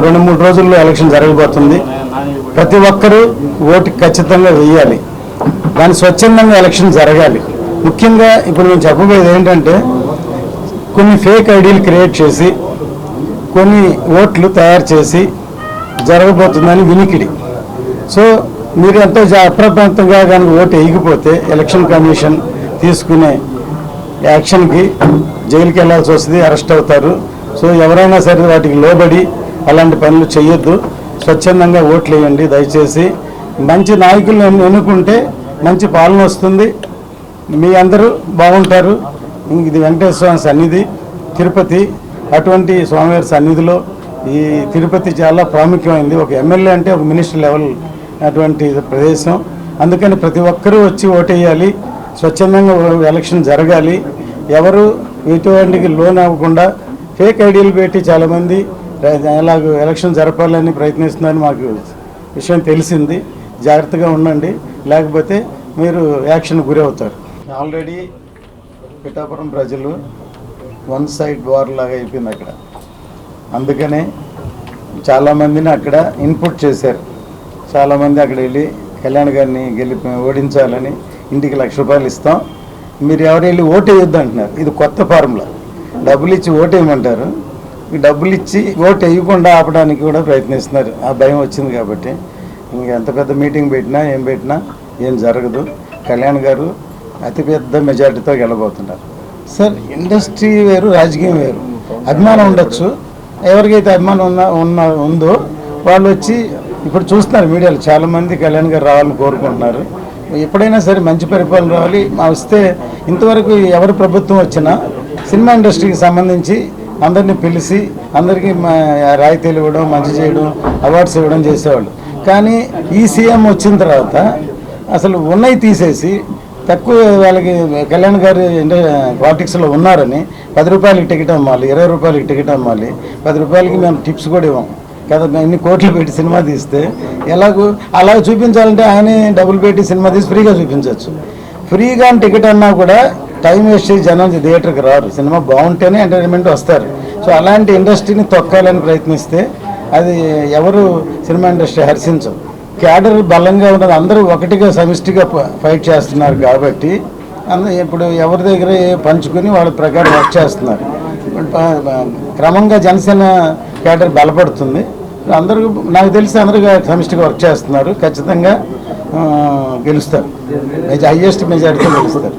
రెండు మూడు రోజుల్లో ఎలక్షన్ జరగబోతుంది. ప్రతి ఒక్కరూ ఓటు ఖచ్చితంగా వేయాలి దాని స్వచ్ఛందంగా ఎలక్షన్ జరగాలి. ముఖ్యంగా ఇప్పుడు నేను చెప్పబోయేది ఏంటంటే కొన్ని ఫేక్ ఐడీలు క్రియేట్ చేసి కొన్ని ఓట్లు తయారు చేసి జరగబోతుందని వినికిడి. సో మీరు ఎంతో జా- అప్రమత్తంగా కనుక ఓటు వేయకపోతే ఎలక్షన్ కమిషన్ తీసుకునే యాక్షన్కి జైలుకి వెళ్ళాల్సి వస్తుంది అరెస్ట్ అవుతారు. సో ఎవరైనా సరే వాటికి లోబడి అలాంటి పనులు చేయొద్దు స్వచ్ఛందంగా ఓట్లు వేయండి దయచేసి. మంచి నాయకులను ఎన్నుకుంటే మంచి పాలన వస్తుంది. మీ అందరూ బాగుంటారు. ఇది వెంకటేశ్వర స్వామి సన్నిధి. తిరుపతి అటువంటి స్వామివారి సన్నిధిలో ఈ తిరుపతి చాలా ప్రాముఖ్యమైంది. ఒక ఎమ్మెల్యే అంటే ఒక మినిస్టర్ లెవెల్ అటువంటి ప్రదేశం. అందుకని ప్రతి ఒక్కరూ వచ్చి ఓటేయాలి. స్వచ్ఛందంగా ఎలక్షన్ జరగాలి. ఎవరు ఎటువంటికి లోన్ అవ్వకుండా ఫేక్ ఐడియాలు పెట్టి చాలామంది ఎలాగ ఎలక్షన్ జరపాలని ప్రయత్నిస్తుందని మాకు విషయం తెలిసింది. జాగ్రత్తగా ఉండండి. లేకపోతే మీరు యాక్షన్ గురి అవుతారు ఆల్రెడీ పిఠాపురం ప్రజలు వన్ సైడ్ వార్ లాగా అయిపోయింది అక్కడ. అందుకనే చాలామందిని అక్కడ ఇన్పుట్ చేశారు. చాలామంది అక్కడ వెళ్ళి కళ్యాణ్ గారిని గెలిపి ఓడించాలని ఇంటికి లక్ష రూపాయలు ఇస్తాం. మీరు ఎవరు వెళ్ళి ఓటు వేయొద్దు అంటున్నారు. ఇది కొత్త ఫార్ములా. డబ్బులు ఇచ్చి ఓటు వేయమంటారు. డబ్బులు ఇచ్చి ఓటు వేయకుండా ఆపడానికి కూడా ప్రయత్నిస్తున్నారు. ఆ భయం వచ్చింది కాబట్టి. ఇంక ఎంత పెద్ద మీటింగ్ పెట్టినా ఏం పెట్టినా ఏం జరగదు. కళ్యాణ్ గారు అతిపెద్ద మెజార్టీతో గెలబోతున్నారు. సార్ ఇండస్ట్రీ వేరు రాజకీయం వేరు. అభిమానం ఉండొచ్చు. ఎవరికైతే అభిమానం ఉన్న ఉన్న ఉందో వాళ్ళు వచ్చి ఇప్పుడు చూస్తున్నారు మీడియాలో చాలామంది కళ్యాణ్ గారు రావాలని కోరుకుంటున్నారు. ఎప్పుడైనా సరే మంచి పరిపాలన రావాలి. మా వస్తే ఇంతవరకు ఎవరి ప్రభుత్వం వచ్చినా సినిమా ఇండస్ట్రీకి సంబంధించి అందరినీ పిలిచి అందరికీ మా రాయితీలు ఇవ్వడం మంచి చేయడం అవార్డ్స్ ఇవ్వడం చేసేవాళ్ళు. కానీ ఈ సీఎం వచ్చిన తర్వాత అసలు ఉన్నవి తీసేసి తక్కువ వాళ్ళకి కళ్యాణ్ గారు పాలిటిక్స్లో ఉన్నారని పది రూపాయలకి టికెట్ అమ్మాలి ఇరవై రూపాయలకి టికెట్ అమ్మాలి పది రూపాయలకి మేము టిప్స్ కూడా ఇవ్వం. కదా ఇన్ని కోట్లు పెట్టి సినిమా తీస్తే ఎలాగూ అలా చూపించాలంటే ఆయన డబ్బులు పెట్టి సినిమా తీసి ఫ్రీగా చూపించవచ్చు ఫ్రీగా టికెట్ అన్నా కూడా టైం వేస్ట్ చేసి జనం థియేటర్కి రారు. సినిమా బాగుంటేనే ఎంటర్టైన్మెంట్ వస్తారు. సో అలాంటి ఇండస్ట్రీని తొక్కాలని ప్రయత్నిస్తే అది ఎవరు సినిమా ఇండస్ట్రీ హర్షించరు క్యాడర్ బలంగా ఉన్నది అందరూ ఒకటిగా సమిష్టిగా ఫైట్ చేస్తున్నారు కాబట్టి ఇప్పుడు ఎవరి దగ్గర పంచుకుని పంచుకొని వాళ్ళ ప్రకారం వర్క్ చేస్తున్నారు. క్రమంగా జనసేన క్యాడర్ బలపడుతుంది. అందరూ నాకు తెలిసి అందరూ సమిష్టిగా వర్క్ చేస్తున్నారు. ఖచ్చితంగా గెలుస్తారు. హైయెస్ట్ మెజారిటీ గెలుస్తారు.